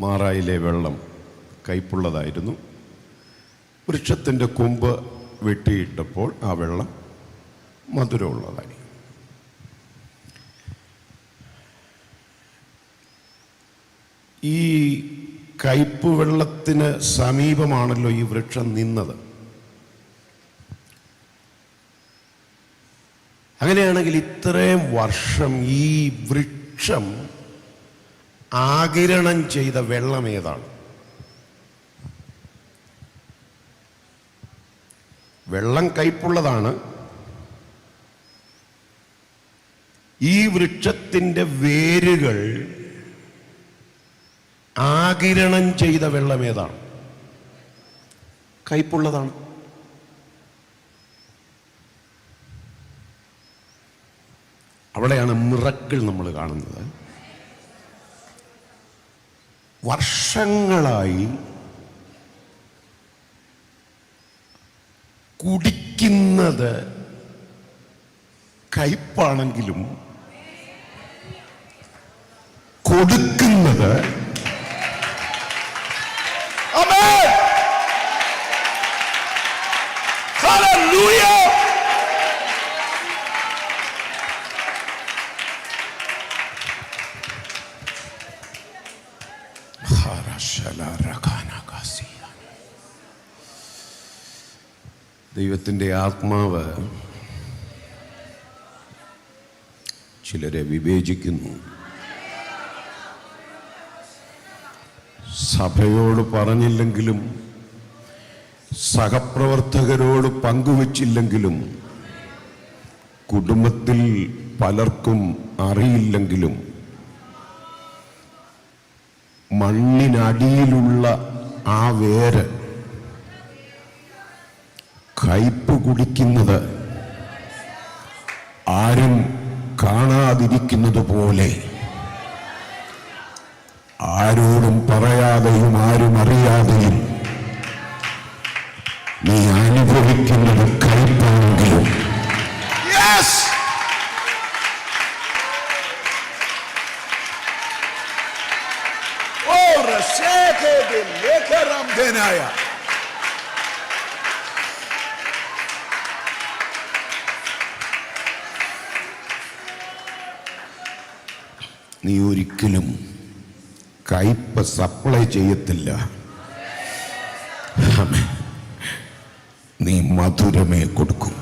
മാറായിലെ വെള്ളം കയ്പുള്ളതായിരുന്നു. വൃക്ഷത്തിന്റെ കൊമ്പ് വെട്ടിയിട്ടപ്പോൾ ആ വെള്ളം മധുരമുള്ളതായി ഈ കയ്പ് വെള്ളത്തിന് സമീപമാണല്ലോ ഈ വൃക്ഷം നിന്നത്. അങ്ങനെയാണെങ്കിൽ ഇത്രയും വർഷം ഈ വൃക്ഷം ആകിരണം ചെയ്ത വെള്ളം ഏതാണ്? വെള്ളം കയ്പുള്ളതാണ്. ഈ വൃക്ഷത്തിന്റെ വേരുകൾ ആകിരണം ചെയ്ത വെള്ളം ഏതാണ്? കയ്പുള്ളതാണ്. അവിടെയാണ് മിറക്കിൾ നമ്മൾ കാണുന്നത്. വർഷങ്ങളായി കുടിക്കുന്നത് കയ്പാണെങ്കിലും കൊടുക്കുന്നത് Amen. ദൈവത്തിന്റെ ആത്മാവ് ചിലരെ വിവേചിക്കുന്നു. സഭയോട് പറഞ്ഞില്ലെങ്കിലും സഹപ്രവർത്തകരോട് പങ്കുവച്ചില്ലെങ്കിലും കുടുംബത്തിൽ പലർക്കും അറിയില്ലെങ്കിലും മണ്ണിനടിയിലുള്ള ആ വേര് കയ്പ് കുടിക്കുന്നത് ആരും കാണാതിരിക്കുന്നത് പോലെ. ആരോടും പറയാതെയും ആരും അറിയാതെയും Denaya. നീ ഒരിക്കലും കയ്പ സപ്ലൈ ചെയ്യത്തില്ല. നീ മധുരമേ കൊടുക്കും